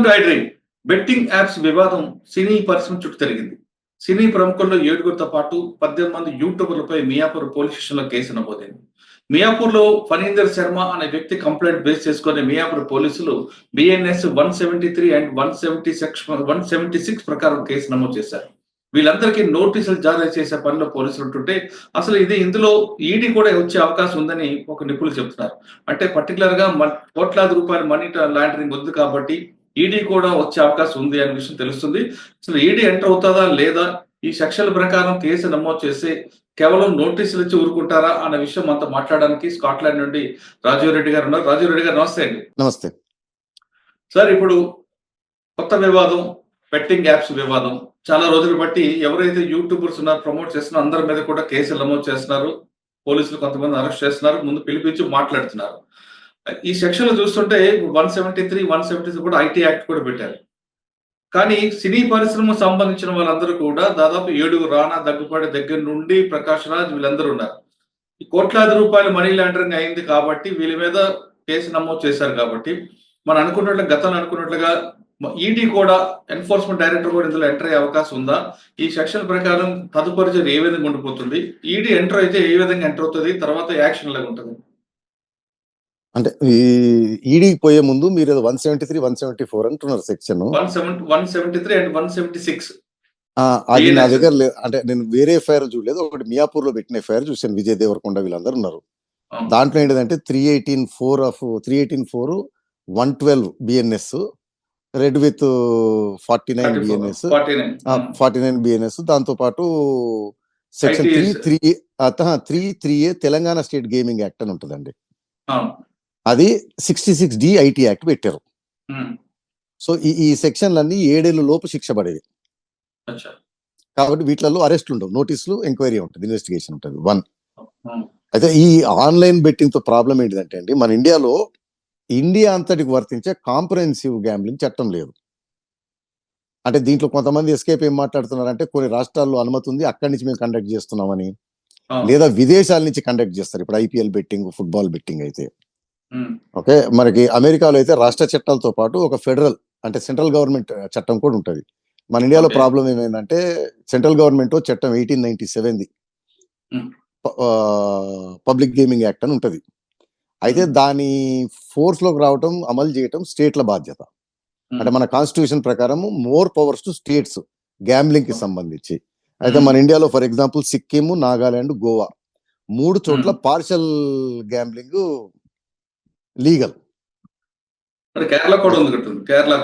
Welcome to iDream betting apps వివాదం సినీ పరిశ్రమ చుట్టూ తిరిగింది. సినీ ప్రముఖుల్లో ఏడుగురితో పాటు పద్దెనిమిది మంది యూట్యూబర్లపై మియాపూర్ పోలీస్ స్టేషన్లో కేసు నమోదైంది. మియాపూర్లో ఫణీందర్ శర్మ అనే వ్యక్తి కంప్లైంట్ బేస్ చేసుకునే మియాపూర్ పోలీసులు BNS one seventy three and one seventy six one seventy six ప్రకారం కేసు నమోదు చేశారు. వీళ్ళందరికీ నోటీసులు జారీ చేసే పనిలో పోలీసులు ఉంటుంటే అసలు ఇది ఇందులో ఈడీ కూడా వచ్చే అవకాశం ఉందని ఒక నిపుణులు చెప్తున్నారు. అంటే పర్టికులర్గా కోట్లాది రూపాయల మనీ లాండరింగ్ వద్దు కాబట్టి ఈడీ కూడా వచ్చే అవకాశం ఉంది అనే విషయం తెలుస్తుంది. అసలు ఈడీ ఎంటర్ అవుతుందా లేదా? ఈ సెక్షన్ల ప్రకారం కేసు నమోదు చేసి కేవలం నోటీసులు ఇచ్చి ఊరుకుంటారా అనే విషయం మనతో మాట్లాడడానికి స్కాట్లాండ్ నుండి రాజీవ్ రెడ్డి గారు ఉన్నారు. రాజీవ్ రెడ్డి గారు నమస్తే అండి. నమస్తే. సార్ ఇప్పుడు కొత్త వివాదం బెట్టింగ్ యాప్స్ వివాదం. చాలా రోజులు బట్టి ఎవరైతే యూట్యూబర్స్ ఉన్నారో ప్రమోట్ చేస్తున్నారో అందరి మీద కూడా కేసులు నమోదు చేస్తున్నారు. పోలీసులు కొంతమంది అరెస్ట్ చేస్తున్నారు. ముందు పిలిపించి మాట్లాడుతున్నారు. ఈ సెక్షన్లో చూస్తుంటే one seventy three one seventy కూడా ఐటీ యాక్ట్ కూడా పెట్టారు. కానీ సినీ పరిశ్రమ సంబంధించిన వాళ్ళందరూ కూడా దాదాపు ఏడుగురు రానా దగ్గుపాటి దగ్గర నుండి ప్రకాష్ రాజ్ వీళ్ళందరూ ఉన్నారు. ఈ కోట్లాది రూపాయలు మనీ లాండరింగ్ అయింది కాబట్టి వీళ్ళ మీద కేసు నమోదు చేశారు కాబట్టి మనం అనుకున్నట్లు గతంలో అనుకున్నట్లుగా ఈడీ కూడా ఎన్ఫోర్స్మెంట్ డైరెక్టర్ కూడా ఇందులో ఎంటర్ అయ్యే అవకాశం ఉందా? ఈ సెక్షన్ ప్రకారం తదుపరి చర్య ఏ విధంగా ఉండిపోతుంది? ఈడీ ఎంటర్ అయితే ఏ విధంగా ఎంటర్ అవుతుంది? తర్వాత యాక్షన్ లాగా ఉంటుంది అంటే ఈ ఈడీకి పోయే ముందు మీరు one seventy three one seventy four అంటున్నారు section one seven one seventy three and one seventy six అది నా. దగ్గర లేదు అంటే నేను వేరే ఎఫ్ఐఆర్ చూడలేదు ఒకటి మియాపూర్లో పెట్టిన ఎఫ్ఐఆర్ చూసాను విజయ్ దేవరకొండ వీళ్ళందరూ ఉన్నారు. దాంట్లో ఏంటంటే three eighteen four of three eighteen four one twelve BNS read with forty nine BNS forty nine BNS దాంతో పాటు section three. Three three three A Telangana state gaming act అని ఉంటుందండి. అది sixty six D IT act పెట్టారు. So ఈ ఈ సెక్షన్లన్నీ ఏడేళ్ళ లోపు శిక్ష అచ్చా. కాబట్టి వీటిలలో అరెస్ట్ ఉండవు. నోటీసులు ఎంక్వైరీ ఉంటుంది ఇన్వెస్టిగేషన్ ఉంటుంది. One Hmm. అయితే ఈ ఆన్లైన్ బెట్టింగ్తో ప్రాబ్లం ఏంటిదంటే అండి మన ఇండియాలో ఇండియా అంతటికి వర్తించే కాంప్రహెన్సివ్ గ్యాంబ్లింగ్ చట్టం లేదు. అంటే దీంట్లో కొంతమంది ఎస్కేప్ ఏం మాట్లాడుతున్నారంటే కొన్ని రాష్ట్రాల్లో అనుమతి ఉంది అక్కడి నుంచి మేము కండక్ట్ చేస్తున్నామని. లేదా విదేశాల నుంచి కండక్ట్ చేస్తారు. ఇప్పుడు ఐపీఎల్ బెట్టింగ్ ఫుట్బాల్ బెట్టింగ్ అయితే. ఓకే? మనకి అమెరికాలో అయితే రాష్ట్ర చట్టాలతో పాటు ఒక ఫెడరల్ అంటే సెంట్రల్ గవర్నమెంట్ చట్టం కూడా ఉంటది. మన ఇండియాలో. ప్రాబ్లం ఏమైందంటే సెంట్రల్ గవర్నమెంట్ చట్టం ఎయిటీన్ నైన్టీ సెవెన్ది. పబ్లిక్ గేమింగ్ యాక్ట్ అని ఉంటది. అయితే. దాని ఫోర్స్లోకి రావటం అమలు చేయటం స్టేట్ల బాధ్యత. అంటే మన కాన్స్టిట్యూషన్ ప్రకారం మోర్ పవర్స్ టు స్టేట్స్ గ్యాంబ్లింగ్కి. సంబంధించి. అయితే మన ఇండియాలో ఫర్ ఎగ్జాంపుల్ సిక్కిం నాగాలాండ్ గోవా. మూడు చోట్ల పార్షల్ గ్యాంబ్లింగ్ లీగల్. కేరళ కూడా కేరళ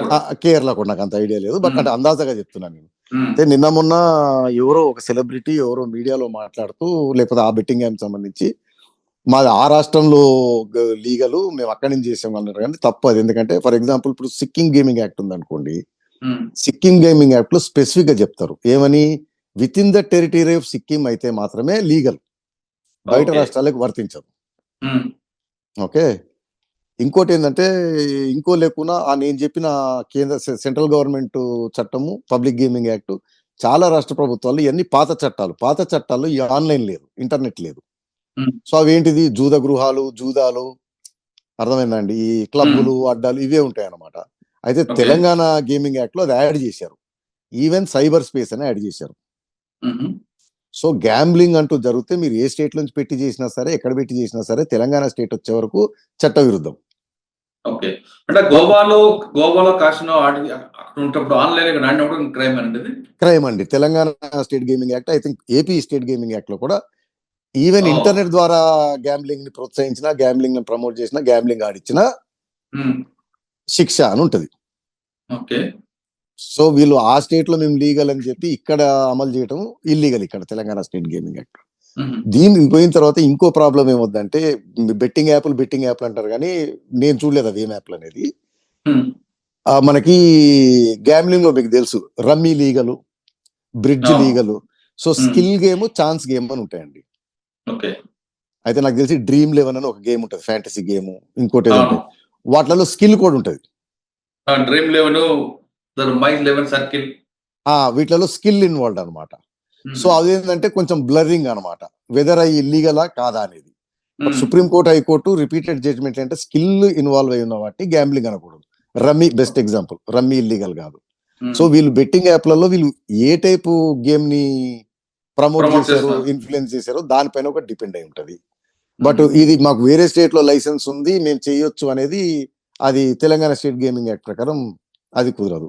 కేరళ నాకు అంత ఐడియా లేదు. బట్. అంటే అందాజగా చెప్తున్నాను నేను. అయితే నిన్న మొన్న ఎవరో ఒక సెలబ్రిటీ ఎవరో మీడియాలో మాట్లాడుతూ లేకపోతే ఆ బెట్టింగ్ గేమ్ సంబంధించి మాది ఆ రాష్ట్రంలో లీగల్ మేము అక్కడి నుంచి చేసాం అన్నారు. కానీ తప్పు అది ఎందుకంటే ఫర్ ఎగ్జాంపుల్ ఇప్పుడు సిక్కిం గేమింగ్ యాక్ట్ ఉంది అనుకోండి సిక్కిం గేమింగ్ యాక్ట్లో స్పెసిఫిక్గా చెప్తారు. ఏమని? Within the territory of Sikkim అయితే మాత్రమే లీగల్. బయట. రాష్ట్రాలకు వర్తించదు. ఓకే? ఇంకోటి ఏంటంటే ఇంకో లేకున్నా ఆ నేను చెప్పిన కేంద్ర సెంట్రల్ గవర్నమెంట్ చట్టము పబ్లిక్ గేమింగ్ యాక్ట్ చాలా రాష్ట్ర ప్రభుత్వాలు ఇవన్నీ పాత చట్టాలు. పాత చట్టాల్లో ఈ ఆన్లైన్ లేదు ఇంటర్నెట్ లేదు. సో అవి ఏంటిది జూద గృహాలు జూదాలు అర్థమైందండి? ఈ క్లబ్బులు అడ్డాలు ఇవే ఉంటాయి అన్నమాట అయితే. తెలంగాణ గేమింగ్ యాక్ట్లో అది యాడ్ చేశారు. ఈవెన్ సైబర్ స్పేస్ అని యాడ్ చేశారు. సో గ్యాంబ్లింగ్ అంటూ జరిగితే మీరు ఏ స్టేట్ నుంచి పెట్టి చేసినా సరే ఎక్కడ పెట్టి చేసినా సరే తెలంగాణ స్టేట్ వచ్చే వరకు చట్ట విరుద్ధం. ఓకే. అంటే గోవాలో గోవాలో కాసినో ఉంటప్పుడు ఆన్లైన్ ఆడినప్పుడు క్రైమ్ అండి క్రైమ్ అండి. Telangana state gaming act I think AP state gaming యాక్ట్లో కూడా ఈవెన్. ఇంటర్నెట్ ద్వారా గ్యాంబ్లింగ్ని ప్రోత్సహించిన గ్యాంబ్లింగ్ని ప్రమోట్ చేసిన గ్యాంబ్లింగ్ ఆడిచ్చిన శిక్ష అని ఉంటది. ఓకే. సో వీళ్ళు ఆ స్టేట్లో మేము లీగల్ అని చెప్పి ఇక్కడ అమలు చేయటం ఇల్లీగల్ ఇక్కడ తెలంగాణ స్టేట్ గేమింగ్ యాక్ట్. దీన్ని పోయిన తర్వాత ఇంకో ప్రాబ్లం ఏమొద్దంటే బెట్టింగ్ యాప్లు బెట్టింగ్ యాప్లు అంటారు కానీ నేను చూడలేదు అవి ఏం యాప్లు అనేది. మనకి గ్యామ్లింగ్లో మీకు తెలుసు rummy legal bridge. Legal. So. Skill game chance game అని ఉంటాయండి. అయితే నాకు తెలిసి డ్రీమ్ లెవెన్ అని ఒక గేమ్ ఉంటుంది ఫ్యాంటసీ గేమ్ ఇంకోటి వాటిలలో స్కిల్ కూడా ఉంటుంది. డ్రీమ్ లెవెన్ లెవెన్ సర్కిల్ వీటిలలో స్కిల్ ఇన్వాల్వ్ అన్నమాట. సో అదేంటంటే కొంచెం బ్లరింగ్ అన్నమాట. వెదర్ అవి ఇల్లీగలా కాదా అనేది. Supreme court high court repeated judgement అంటే స్కిల్ ఇన్వాల్వ్ అయి ఉన్న వాటిని గ్యాంబ్లింగ్ అనకూడదు. Rummy best example rummy illegal కాదు. సో వీళ్ళు బెట్టింగ్ యాప్లలో వీళ్ళు ఏ టైపు గేమ్ని ప్రమోట్ చేశారో. ఇన్ఫ్లుయెన్స్ చేశారో దానిపైన ఒక డిపెండ్ అయి ఉంటది. బట్ ఇది మాకు వేరే స్టేట్లో లైసెన్స్ ఉంది మేము చేయొచ్చు అనేది అది తెలంగాణ స్టేట్ గేమింగ్ యాక్ట్ ప్రకారం అది కుదరదు.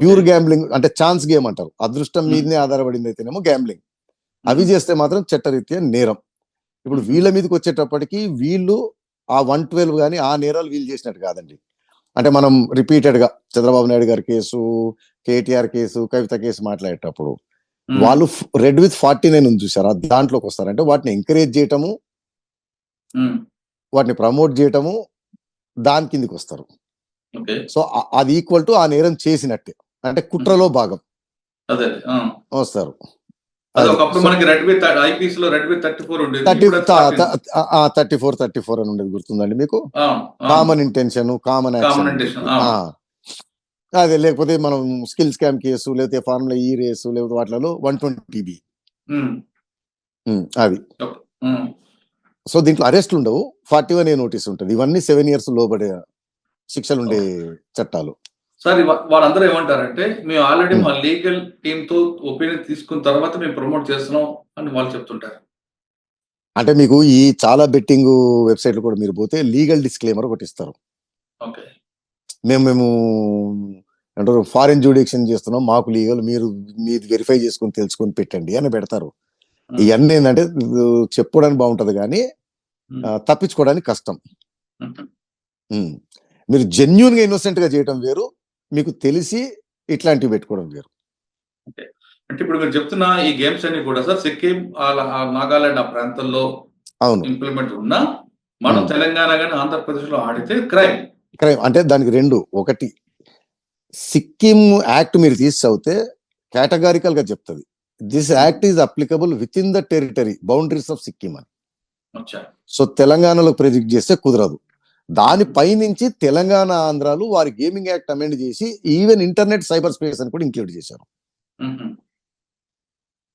ప్యూర్ గ్యాంబ్లింగ్ అంటే ఛాన్స్ గేమ్ అంటారు. అదృష్టం Hmm. మీదనే ఆధారపడింది అయితేనేమో గ్యాంబ్లింగ్. అవి చేస్తే మాత్రం చట్టరీత్యా నేరం. ఇప్పుడు వీళ్ళ మీదకి వచ్చేటప్పటికి వీళ్ళు ఆ వన్ ట్వెల్వ్ కానీ ఆ నేరాలు వీళ్ళు చేసినట్టు కాదండి. అంటే మనం రిపీటెడ్గా చంద్రబాబు నాయుడు గారి case KTR case Kavitha case మాట్లాడేటప్పుడు వాళ్ళు రెడ్ విత్ ఫార్టీ నైన్ ఉంది చూసారా? దాంట్లోకి వస్తారు. అంటే వాటిని ఎంకరేజ్ చేయటము వాటిని ప్రమోట్ చేయటము దాని కిందికి వస్తారు. సో అది ఈక్వల్ టు ఆ నేరం చేసినట్టే. అంటే కుట్రలో భాగం. అదే. వస్తారు. అది థర్టీ ఫోర్ థర్టీ ఇప్పుడు అది 14. థర్టీ ఫోర్ అని ఉండేది గుర్తుందండి మీకు. Common intention common. అదే లేకపోతే మనం స్కిల్ స్కామ్ కేసు లేకపోతే ఫార్ములా ఈ రేసు లేకపోతే వాటిలలో one twenty B. Um, so దీంట్లో అరెస్ట్ ఉండవు. ఫార్టీ వన్ ఏ నోటీస్ ఉంటుంది. ఇవన్నీ సెవెన్ ఇయర్స్ లోబడే శిక్షలు ఉండే చట్టాలు. సార్ వాళ్ళందరూ ఏమంటారంటే మేము ఆల్రెడీ ఉమ్. మా లీగల్ టీమ్తో ఒపీనియన్ తీసుకున్న తర్వాత మేము ప్రమోట్ చేస్తున్నాం అని వాళ్ళు చెప్తుంటారు. అంటే మీకు ఈ చాలా బెట్టింగ్ వెబ్సైట్లు కూడా మీరు పోతే లీగల్ డిస్క్లైమర్ ఒకటి ఇస్తారు. ఓకే. మేము మేము అంటారు ఫారిన్ జూడిక్షన్ చేస్తున్నాం మాకు లీగల్ మీరు మీది వెరిఫై చేసుకొని తెలుసుకొని పెట్టండి అని పెడతారు. ఉమ్, ఇవన్నీ ఏంటంటే చెప్పుకోవడానికి బాగుంటది కానీ ఆ, తప్పించుకోవడానికి కష్టం. మీరు జెన్యున్గా ఇన్నోసెంట్గా చేయటం వేరు మీకు తెలిసి ఇట్లాంటివి పెట్టుకోవడం వేరు అంటే ఇప్పుడు మీరు చెప్తున్న ఈ గేమ్స్ అన్ని కూడా సార్ సిక్కిం నాగాలాండ్ ఆ ప్రాంతంలో అవును. ఇంప్లిమెంట్ ఉన్నా మనం. తెలంగాణ కానీ ఆంధ్రప్రదేశ్లో ఆడితే క్రైమ్. క్రైమ్. అంటే దానికి రెండు. ఒకటి సిక్కిం యాక్ట్ మీరు తీసి చదివితే కేటగారికల్గా చెప్తుంది. This act is applicable within the territory boundaries of Sikkim అని. సో తెలంగాణలో ప్రెడిక్ట్ చేస్తే కుదరదు. దాని పైనుంచి తెలంగాణ ఆంధ్రాలు వారి గేమింగ్ యాక్ట్ అమెండ్ చేసి ఈవెన్ ఇంటర్నెట్ సైబర్ స్పేస్ అని కూడా ఇంక్లూడ్ చేశారు.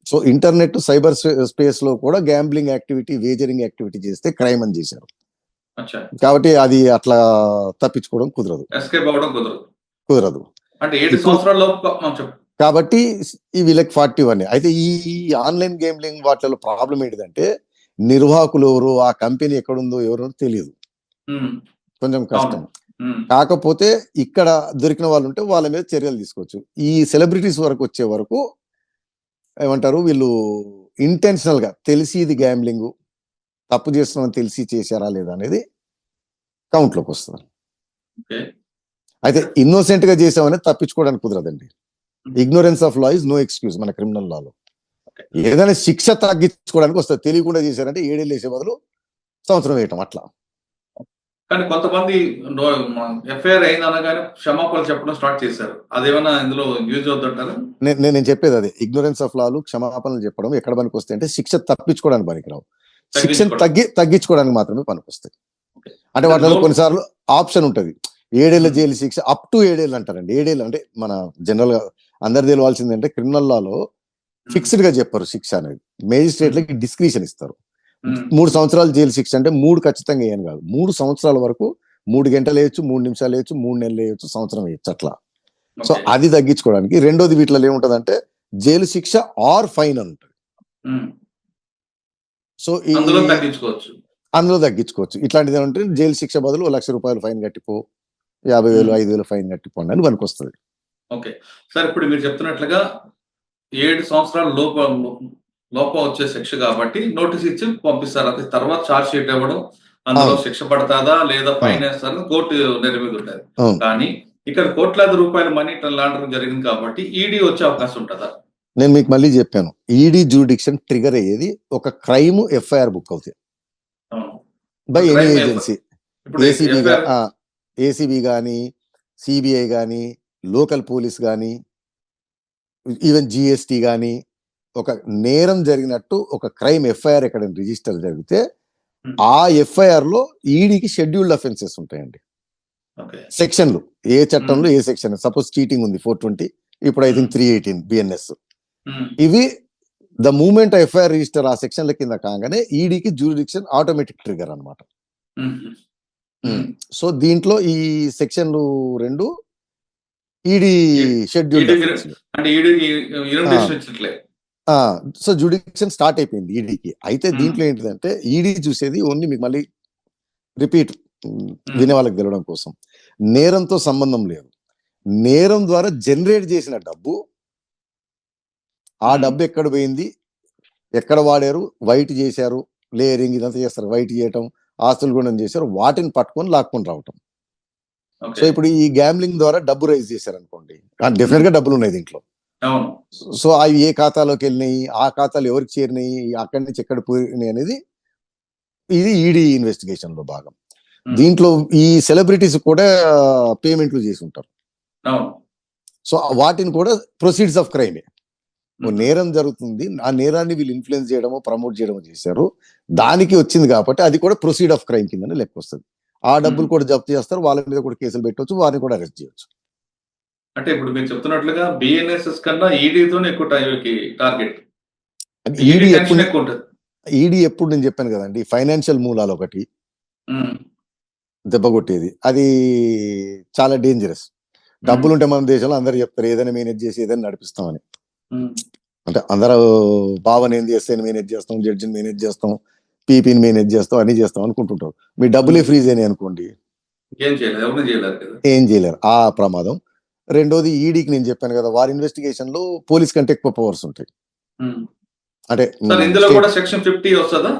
సో ఇంటర్నెట్ సైబర్ స్పేస్లో కూడా గ్యాంబ్లింగ్ యాక్టివిటీ వేజరింగ్ యాక్టివిటీ చేస్తే క్రైమ్ అని చేశారు. కాబట్టి అది అట్లా తప్పించుకోవడం కుదరదు. కుదరదు. అంటే ఏడు చెప్పు. కాబట్టి ఈ వీళ్ళకి ఫార్టీ వన్. అయితే ఈ ఆన్లైన్ గేమ్లింగ్ వాటిలో ప్రాబ్లం ఏంటిదంటే నిర్వాహకులు ఎవరు ఆ కంపెనీ ఎక్కడుందో ఎవరో తెలియదు. కొంచెం కష్టం. కాకపోతే ఇక్కడ దొరికిన వాళ్ళు ఉంటే వాళ్ళ మీద చర్యలు తీసుకోవచ్చు. ఈ సెలబ్రిటీస్ వరకు వచ్చే వరకు ఏమంటారు? వీళ్ళు ఇంటెన్షనల్గా తెలిసి ఇది గ్యాంబ్లింగ్ తప్పు చేస్తున్నామని తెలిసి చేశారా లేదా అనేది కౌంట్లోకి వస్తుంది అయితే ఇన్నోసెంట్గా చేసామనేది తప్పించుకోవడానికి కుదరదండి. Ignorance of law is no excuse మన క్రిమినల్ లాలో. ఏదైనా శిక్ష తగ్గించుకోవడానికి వస్తుంది తెలియకుండా చేశారంటే ఏడేళ్ళు వేసే బదులు సంవత్సరం వేయటం అట్లా. కానీ కొంతమంది ఎఫ్ఐఆర్ అయింది అనగానే క్షమాపణలు చెప్పడం స్టార్ట్ చేశారు. అదేమన్నా ఇందులో యూజ్ అవుతుంటారా నేను నేను చెప్పేది అదే. ఇగ్నోరెన్స్ ఆఫ్ లాలు క్షమాపణలు చెప్పడం ఎక్కడ పనికి వస్తాయి అంటే శిక్ష తప్పించుకోవడానికి పనికిరావు. శిక్షను తగ్గించుకోవడం. తగ్గి తగ్గించుకోవడానికి మాత్రమే పనికొస్తాయి. అంటే వాటిలో కొన్నిసార్లు ఆప్షన్ ఉంటది. ఏడేళ్ళ Hmm. జైలు శిక్ష అప్ టు ఏడేళ్ళు అంటారండి. ఏడేళ్ళు అంటే మన జనరల్గా అందరు తెలియాల్సింది అంటే క్రిమినల్ లాలో ఫిక్స్డ్గా చెప్పారు శిక్ష అనేది. మేజిస్ట్రేట్లకి డిస్క్రిషన్ ఇస్తారు. మూడు సంవత్సరాలు జైలు శిక్ష అంటే మూడు ఖచ్చితంగా వేయను కాదు. మూడు సంవత్సరాల వరకు మూడు గంటలు వేయచ్చు మూడు నిమిషాలు వేయచ్చు మూడు నెలలు వేయచ్చు సంవత్సరం వేయచ్చు అట్లా. సో. అది తగ్గించుకోవడానికి రెండోది వీటిలో ఏముంటదంటే జైలు శిక్ష ఆర్ ఫైన్ అని ఉంటుంది. సో అందులో తగ్గించుకోవచ్చు. అందులో తగ్గించుకోవచ్చు. ఇట్లాంటిది ఏమంటే జైలు శిక్ష బదులు లక్ష రూపాయలు ఫైన్ కట్టిపో యాభై వేలు. ఐదు వేలు ఫైన్ కట్టిపోండి అని పనికి వస్తుంది ఓకే. సార్ ఇప్పుడు మీరు చెప్తున్నట్లుగా ఏడు సంవత్సరాల లోప లోపం వచ్చే శిక్ష కాబట్టి నోటీస్ ఇచ్చి పంపిస్తారు. అది తర్వాత ఛార్జ్ షీట్ ఇవ్వడం అందులో. శిక్ష పడతాదా లేదా ఫైన్ వేస్తారని కోర్టు నిర్మీద ఉంటుంది. కానీ ఇక్కడ కోట్లాది రూపాయల మనీ లాండరింగ్ జరిగింది కాబట్టి ఈడీ వచ్చే అవకాశం ఉంటుందా? నేను మీకు మళ్ళీ చెప్పాను. ఈడీ జూడిక్షన్ ట్రిగర్ అయ్యేది ఒక క్రైమ్ ఎఫ్ఐఆర్ బుక్ అవును. By any agency ACB ACB కానీ సిబిఐ కానీ లోకల్ పోలీస్ కానీ ఈవెన్ జిఎస్టి కానీ ఒక నేరం జరిగినట్టు ఒక క్రైమ్ ఎఫ్ఐఆర్ ఎక్కడ రిజిస్టర్ జరిగితే Hmm. ఆ ఎఫ్ఐఆర్లో ఈడీకి షెడ్యూల్డ్ అఫెన్సెస్ ఉంటాయండి. సెక్షన్లు. ఏ చట్టంలో ఏ సెక్షన్? సపోజ్ చీటింగ్ ఉంది ఫోర్ ట్వంటీ ఇప్పుడు I think three eighteen BNS ఇవి ద మూమెంట్ ఎఫ్ఐఆర్ రిజిస్టర్ ఆ సెక్షన్ల కింద కాగానే ఈడీకి jurisdiction automatic trigger um. So దీంట్లో ఈ సెక్షన్లు రెండు ఈడీ షెడ్యూల్ అంటే సో జుడిక్షన్ స్టార్ట్ అయిపోయింది ఈడీకి. అయితే. దీంట్లో ఏంటిదంటే ఈడీ చూసేది ఓన్లీ మీకు మళ్ళీ రిపీట్ వినే వాళ్ళకి తెలవడం కోసం. నేరంతో సంబంధం లేదు. నేరం ద్వారా జనరేట్ చేసిన డబ్బు ఆ. డబ్బు ఎక్కడ పోయింది? ఎక్కడ వాడారు? వైట్ చేశారు లేయరింగ్ ఇదంతా చేస్తారు. వైట్ చేయటం ఆస్తులు గుణం చేశారు వాటిని పట్టుకొని లాక్కొని రావటం. సో ఇప్పుడు ఈ గ్యాంబ్లింగ్ ద్వారా డబ్బు రైజ్ చేశారు అనుకోండి డెఫినెట్గా డబ్బులు ఉన్నాయి దీంట్లో. సో అవి ఏ ఖాతాలోకి వెళ్ళినాయి ఆ ఖాతాలు ఎవరికి చేరినాయి అక్కడి నుంచి ఎక్కడ పోయినాయి అనేది ఇది ఈడీ ఇన్వెస్టిగేషన్లో భాగం. దీంట్లో ఈ సెలబ్రిటీస్ కూడా పేమెంట్లు చేసి ఉంటారు సో వాటిని కూడా ప్రొసీడ్స్ ఆఫ్ క్రైమ్. నేరం జరుగుతుంది ఆ నేరాన్ని వీళ్ళు ఇన్ఫ్లుయెన్స్ చేయడమో ప్రమోట్ చేయడమో చేశారు. దానికి వచ్చింది కాబట్టి అది కూడా ప్రొసీడ్ ఆఫ్ క్రైమ్ కిందనే లెక్క వస్తుంది. ఆ డబ్బులు. కూడా జప్తు చేస్తారు వాళ్ళ మీద కూడా కేసులు పెట్టవచ్చు వారిని కూడా అరెస్ట్ చేయొచ్చు. అంటే ఇప్పుడు మీరు చెప్తున్నట్లుగా బిఎన్ఎస్ఎస్ కన్నా ఈడీతోనే ఎక్కువ టార్గెట్ ఈడీ ఎప్పుడు ఎక్కువ ఉంటుంది. ఈడీ ఎప్పుడు నేను చెప్పాను కదండి ఫైనాన్షియల్ మూలాలు ఒకటి. దెబ్బ కొట్టేది. అది చాలా డేంజరస్ డబ్బులు ఉంటే మన దేశంలో అందరు చెప్తారు ఏదైనా మేనేజ్ చేసి ఏదైనా నడిపిస్తామని. అంటే అందరూ బావని ఏం చేస్తే మేనేజ్ చేస్తాం జడ్జిని మేనేజ్ చేస్తాం పీపీని మేనేజ్ చేస్తాం అన్ని చేస్తాం అనుకుంటుంటారు. మీ డబ్బులే ఫ్రీజ్ అయినాయి అనుకోండి. ఏం చేయలేరు. ఆ ప్రమాదం. రెండోది ఈడీకి నేను చెప్పాను కదా వారి ఇన్వెస్టిగేషన్లో పోలీస్ కంటే ఎక్కువ పవర్స్ ఉంటాయి. ఉమ్. అంటే సార్ ఇందులో కూడా సెక్షన్ ఫిఫ్టీ వస్తుందా?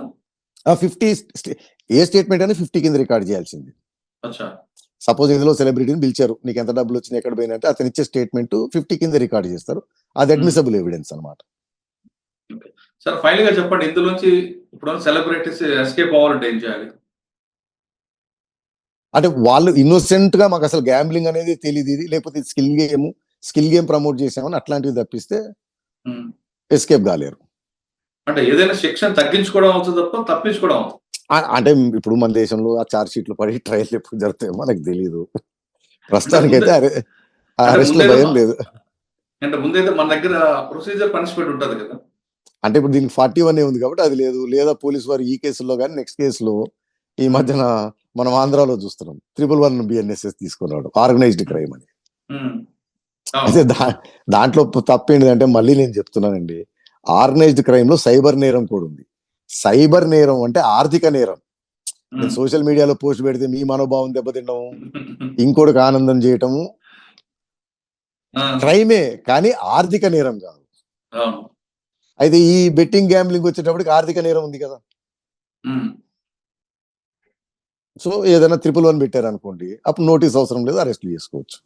ఫిఫ్టీ ఏ స్టేట్మెంట్ అయినా ఫిఫ్టీ కింద రికార్డ్ చేయాల్సింది. సపోజ్ ఇందులో సెలబ్రిటీని పిలిచారు నీకు ఎంత డబ్బులు వచ్చినాయి ఎక్కడ పోయినా అంటే అతను ఇచ్చే స్టేట్మెంట్ ఫిఫ్టీ కింద రికార్డ్ చేస్తారు. అది అడ్మిసబుల్ ఎవిడెన్స్ అన్నమాట. సార్ ఫైనల్గా చెప్పండి ఇందులోంచి ఇప్పుడు సెలబ్రిటీస్ ఎస్కేప్ అవ్వాలంటే ఏం చేయాలి అంటే వాళ్ళు ఇన్నోసెంట్గా మాకు అసలు గ్యాంబ్లింగ్ అనేది తెలియదు ఇది. లేకపోతే skill game skill game promote చేసామని అట్లాంటివి తప్పిస్తే. ఎస్కేప్ కాలేరు. అంటే ఏదైనా సెక్షన్ తగ్గించుకోవడం అవుతుంది తప్ప తప్పించుకోవడం అంటే ఇప్పుడు మన దేశంలో ఆ చార్జ్ షీట్లు పడి ట్రయల్ ఎప్పుడు జరుగుతాయో మనకు తెలియదు ప్రస్తుతానికైతే అరె అరెస్ట్ భయం లేదు. అంటే ముందైతే మన దగ్గర ప్రొసీజర్ పనిష్మెంట్ ఉంటుంది కదా. అంటే ఇప్పుడు దీనికి ఫార్టీ వన్ ఉంది కాబట్టి అది లేదు. లేదా పోలీస్ వారు ఈ కేసులో కానీ నెక్స్ట్ కేసులో ఈ మధ్యన మనం ఆంధ్రాలో చూస్తున్నాం. త్రిపుల్ వన్ బిఎన్ఎస్ఎస్ తీసుకున్నాడు. ఆర్గనైజ్డ్ క్రైమ్ అని. అయితే దా దాంట్లో తప్పేంటిదంటే మళ్ళీ నేను చెప్తున్నానండి. ఆర్గనైజ్డ్ క్రైమ్లో సైబర్ నేరం కూడా ఉంది. సైబర్ నేరం అంటే ఆర్థిక నేరం. నేను. సోషల్ మీడియాలో పోస్ట్ పెడితే మీ మనోభావం దెబ్బతిండము ఇంకోటికి ఆనందం చేయటము. క్రైమే కానీ ఆర్థిక నేరం కాదు. అయితే ఈ బెట్టింగ్ గ్యాంబ్లింగ్ వచ్చేటప్పటికి ఆర్థిక నేరం ఉంది కదా. సో ఏదైనా త్రిపుల్ వన్ పెట్టారు అనుకోండి అప్పుడు నోటీస్ అవసరం లేదు అరెస్ట్ చేసుకోవచ్చు.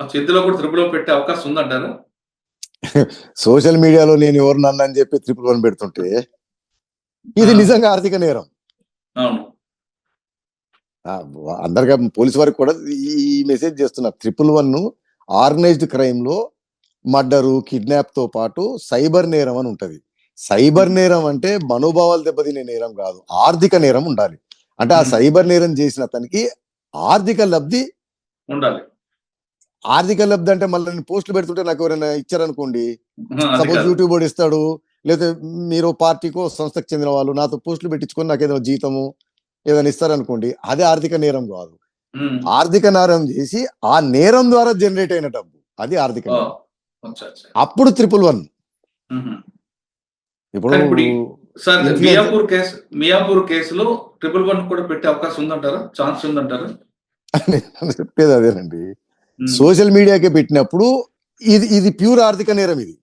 చేతిలో కూడా త్రిపులో పెట్టే అవకాశం ఉందంటారా? సోషల్ మీడియాలో నేను ఎవరు నన్ను అని చెప్పి త్రిపుల్ వన్ పెడుతుంటే ఇది. నిజంగా ఆర్థిక నేరం. అందరిగా పోలీస్ వారికి కూడా ఈ మెసేజ్ చేస్తున్నారు ట్రిపుల్ వన్ ఆర్గనైజ్డ్ క్రైమ్లో మర్డరు కిడ్నాప్తో పాటు సైబర్ నేరం అని ఉంటది. సైబర్ నేరం అంటే మనోభావాలు దెబ్బతినే నేరం కాదు ఆర్థిక నేరం ఉండాలి. అంటే ఆ. సైబర్ నేరం చేసిన అతనికి ఆర్థిక లబ్ధి ఉండాలి ఆర్థిక లబ్ధి అంటే మళ్ళీ పోస్టులు పెడుతుంటే నాకు ఎవరైనా ఇచ్చారనుకోండి సపోజ్. యూట్యూబ్ వాడు ఇస్తాడు లేదా మీరు పార్టీకో సంస్థకు చెందిన వాళ్ళు నాతో పోస్టులు పెట్టించుకొని నాకు ఏదైనా జీతము ఏదైనా ఇస్తారనుకోండి అది ఆర్థిక నేరం కాదు. ఆర్థిక నేరం చేసి ఆ నేరం ద్వారా జనరేట్ అయిన డబ్బు అది ఆర్థిక. అప్పుడు త్రిపుల్ వన్. ఇప్పుడు సార్ మియాపూర్ కేసు మియాపూర్ కేసులో ట్రిపుల్ వన్ కూడా పెట్టే అవకాశం ఉందంటారా? ఛాన్స్ ఉందంటారా? చెప్పేది అదేనండి. ఉమ్. సోషల్ మీడియాకి పెట్టినప్పుడు ఇది ఇది ప్యూర్ ఆర్థిక నేరం ఇది.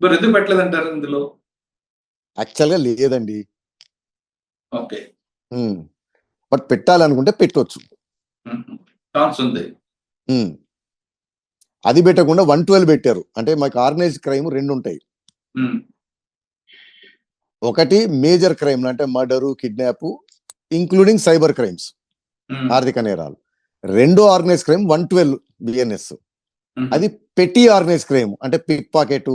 మరి ఎందుకు పెట్టలేదంటారు ఇందులో? యాక్చువల్గా లేదండి. ఓకే. బట్ పెట్టాలనుకుంటే పెట్టొచ్చు. ఛాన్స్ ఉంది. అది పెట్టకుండా వన్ ట్వెల్వ్ పెట్టారు. అంటే మాకు ఆర్గనైజ్ క్రైమ్ రెండు ఉంటాయి ఒకటి మేజర్ క్రైమ్ అంటే murder kidnap including cyber crimes ఆర్థిక నేరాలు. రెండో organise crime one twelve BNS. అది పెట్టి ఆర్గనైజ్ క్రైమ్ అంటే పిక్ పాకెట్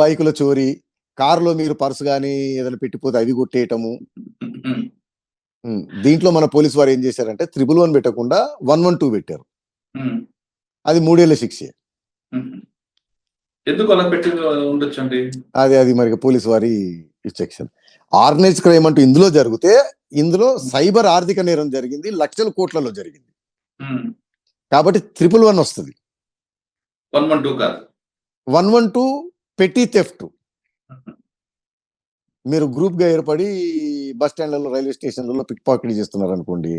బైకుల చోరీ కారులో మీరు పర్సు కానీ ఏదైనా పెట్టిపోతే అవి కొట్టేయటము. దీంట్లో మన పోలీసు వారు ఏం చేశారంటే త్రిబుల్ వన్ పెట్టకుండా వన్ వన్ టూ పెట్టారు. అది మూడేళ్ళ శిక్షే. ఎందుకు అలా పెట్టి ఉండొచ్చు అండి అది అది మరి పోలీసు వారి సెక్షన్ ఆర్గనైజ్ క్రైమ్ అంటూ ఇందులో జరిగితే ఇందులో సైబర్ ఆర్థిక నేరం జరిగింది లక్షల కోట్లలో జరిగింది. కాబట్టి త్రిపుల్ వన్ వస్తుంది. వన్ వన్ టూ కాదు. వన్ వన్ టూ పెట్టి థెఫ్ట్ మీరు గ్రూప్గా ఏర్పడి బస్ స్టాండ్లలో రైల్వే స్టేషన్లలో పిక్ పాకెట్ చేస్తున్నారు అనుకోండి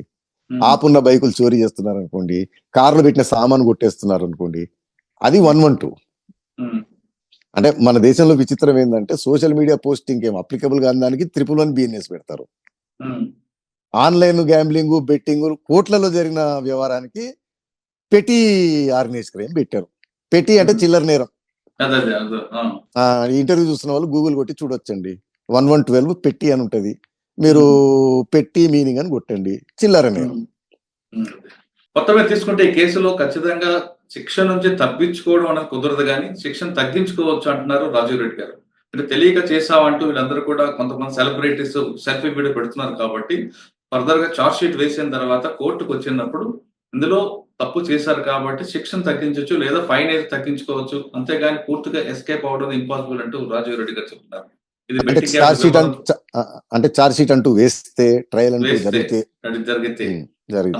ఆపున్న బైకులు చోరీ చేస్తున్నారు అనుకోండి కార్లు పెట్టిన సామాను కొట్టేస్తున్నారు అనుకోండి అది వన్ వన్ టూ అంటే మన దేశంలో విచిత్రం ఏంటంటే సోషల్ మీడియా పోస్టింగ్ ఏం అప్లికబుల్ కాని దానికి త్రిపుల్ వన్ బిఎన్ఎస్ పెడతారు. ఆన్లైన్ గ్యాంబ్లింగ్ బెట్టింగ్ కోట్లలో జరిగిన వ్యవహారానికి పెట్టి ఆర్గనైజ్ క్రైమ్ పెట్టారు. పెట్టి అంటే చిల్లర నేరం. ఇంటర్వ్యూ చూస్తున్న వాళ్ళు గూగుల్ కొట్టి చూడొచ్చండి. వన్ వన్ ట్వెల్వ్ పెట్టి అని ఉంటది. మీరు పెట్టి మీనింగ్ అని కొట్టండి. చిల్లర నేరం. ఉమ్, ఉమ్. మొత్తం మీద తీసుకుంటే ఈ కేసులో ఖచ్చితంగా శిక్ష నుంచి తప్పించుకోవడం అనేది కుదరదు కానీ శిక్షను తగ్గించుకోవచ్చు అంటున్నారు రాజీవ్ రెడ్డి గారు. అంటే తెలియక చేసామంటూ వీళ్ళందరూ కూడా కొంతమంది సెలబ్రిటీస్ సెల్ఫీ వీడియో పెడుతున్నారు కాబట్టి ఫర్దర్గా చార్జ్ షీట్ వేసిన తర్వాత కోర్టుకు వచ్చినప్పుడు ఇందులో తప్పు చేశారు కాబట్టి శిక్షను తగ్గించవచ్చు లేదా ఫైన్ అయితే తగ్గించుకోవచ్చు. అంతేగాని పూర్తిగా ఎస్కేప్ అవడం ఇంపాసిబుల్ అంటూ రాజీవ్ రెడ్డి గారు చెప్తున్నారు. ఇది అంటే చార్జ్ షీట్ అంటూ వేస్తే ట్రయల్ అంటూ జరిగితే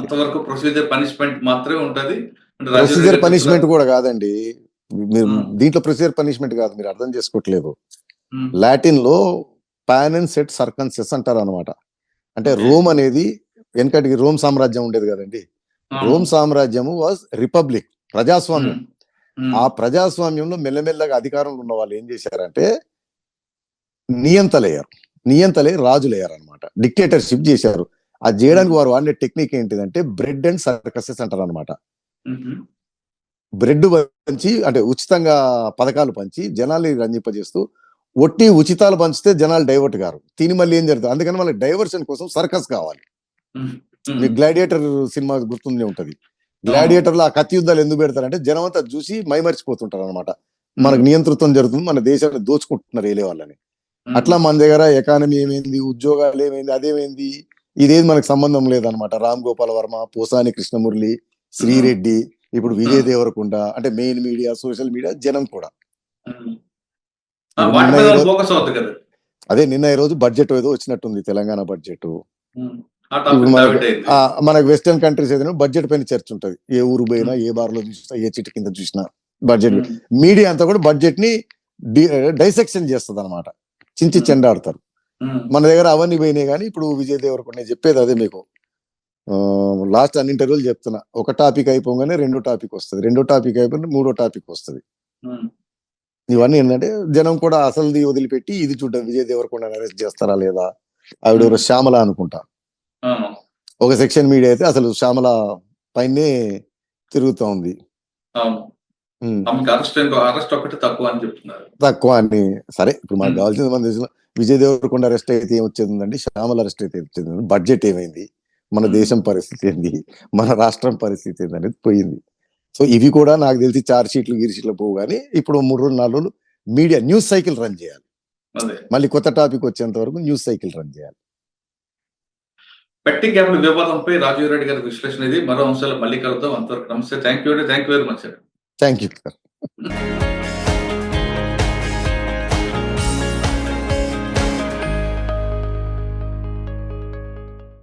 అంతవరకు ప్రొసీజర్ పనిష్మెంట్ మాత్రమే ఉంటది. ప్రొసీజర్ పనిష్మెంట్ కూడా కాదండి. మీరు. దీంట్లో ప్రొసీజర్ పనిష్మెంట్ కాదు మీరు అర్థం చేసుకోవట్లేదు. లాటిన్లో పాన్ అండ్ సెట్ సర్కన్సెస్ అంటారు అనమాట అంటే. రోమ్ అనేది వెనకటికి రోమ్ సామ్రాజ్యం ఉండేది కదండి. రోమ్ సామ్రాజ్యము వాజ్ రిపబ్లిక్ ప్రజాస్వామ్యం. ఆ ప్రజాస్వామ్యంలో మెల్లమెల్లగా అధికారంలో ఉన్న వాళ్ళు ఏం చేశారంటే నియంతలయ్యారు. నియంతలే రాజులయ్యారు అనమాట డిక్టేటర్షిప్ చేశారు. అది చేయడానికి వారు వాడిన టెక్నిక్ ఏంటిదంటే బ్రెడ్ అండ్ సర్కసెస్ అంటారు అనమాట బ్రెడ్ పంచి అంటే ఉచితంగా పథకాలు పంచి జనాల్ని రంజింపజేస్తూ ఒట్టి ఉచితాలు పంచితే జనాలు డైవర్ట్ గారు తిని మళ్ళీ ఏం జరుగుతుంది? అందుకని వాళ్ళకి డైవర్షన్ కోసం సర్కస్ కావాలి. మీకు గ్లాడియేటర్ సినిమా గుర్తుండే ఉంటది. గ్లాడియేటర్లో ఆ కత్తి యుద్ధాలు ఎందుకు పెడతారంటే జనం అంతా చూసి మైమర్చిపోతుంటారు అనమాట మనకు నియంతృత్వం జరుగుతుంది మన దేశాన్ని దోచుకుంటున్నారు వేలే వాళ్ళని. అట్లా మన దగ్గర ఎకానమీ ఏమైంది ఉద్యోగాలు ఏమైంది అదేమైంది ఇదేది మనకు సంబంధం లేదనమాట రామ్ గోపాల్ వర్మ పోసాని కృష్ణమురళి శ్రీరెడ్డి ఇప్పుడు విజయ్ దేవరకొండ అంటే మెయిన్ మీడియా సోషల్ మీడియా జనం కూడా. అదే నిన్న ఈ రోజు బడ్జెట్ ఏదో వచ్చినట్టుంది తెలంగాణ బడ్జెట్. మనకు వెస్టర్న్ కంట్రీస్ ఏదైనా బడ్జెట్ పైన చర్చ ఉంటది. ఏ ఊరు పోయినా ఏ బార్లో చూసినా ఏ చిట్టు కింద చూసినా బడ్జెట్. మీడియా అంతా కూడా బడ్జెట్ని డైసెక్షన్ చేస్తుంది అనమాట చించి. చెండాడతారు. మన దగ్గర అవన్నీ పోయినాయి కానీ ఇప్పుడు విజయ్ దేవరకొండ చెప్పేది అదే మీకు. లాస్ట్ అన్ని ఇంటర్వ్యూలు చెప్తున్నా. ఒక టాపిక్ అయిపోగానే రెండో టాపిక్ వస్తుంది. రెండో టాపిక్ అయిపోయిన మూడో టాపిక్ వస్తుంది. ఇవన్నీ ఏంటంటే జనం కూడా అసలుది వదిలిపెట్టి ఇది చూడడం విజయ్ దేవరకొండ అరెస్ట్ చేస్తారా లేదా? ఆవిడ ఎవరో శ్యామల అనుకుంటా. ఒక సెక్షన్ మీడియా అయితే అసలు శ్యామల పైనే తిరుగుతూ ఉంది. తక్కువ అని సరే ఇప్పుడు మనకు. కావాల్సింది మన దేశంలో విజయ్ దేవరకొండ అరెస్ట్ అయితే ఏం వచ్చేదండి శ్యామల అరెస్ట్ అయితే వచ్చేది బడ్జెట్ ఏమైంది? మన Hmm. దేశం పరిస్థితి ఏంది? మన రాష్ట్రం పరిస్థితి ఏంది అనేది పోయింది. సో ఇవి కూడా నాకు తెలిసి చార్జ్ షీట్లు గీర్ షీట్లు పోవు కానీ ఇప్పుడు మూడు రోజులు నాలుగు రోజులు మీడియా న్యూస్ సైకిల్ రన్ చేయాలి. మళ్ళీ కొత్త టాపిక్ వచ్చేంత వరకు న్యూస్ సైకిల్ రన్ చేయాలి. బెట్టింగ్ యాప్ల వివాదంపై రాజీవ్ రెడ్డి గారి విశ్లేషణ ఇది. మరో అంశాలు మళ్ళీ కలుద్దాం. అంతవరకు నమస్తే. థ్యాంక్ యూ అండి. Thank you very much thank you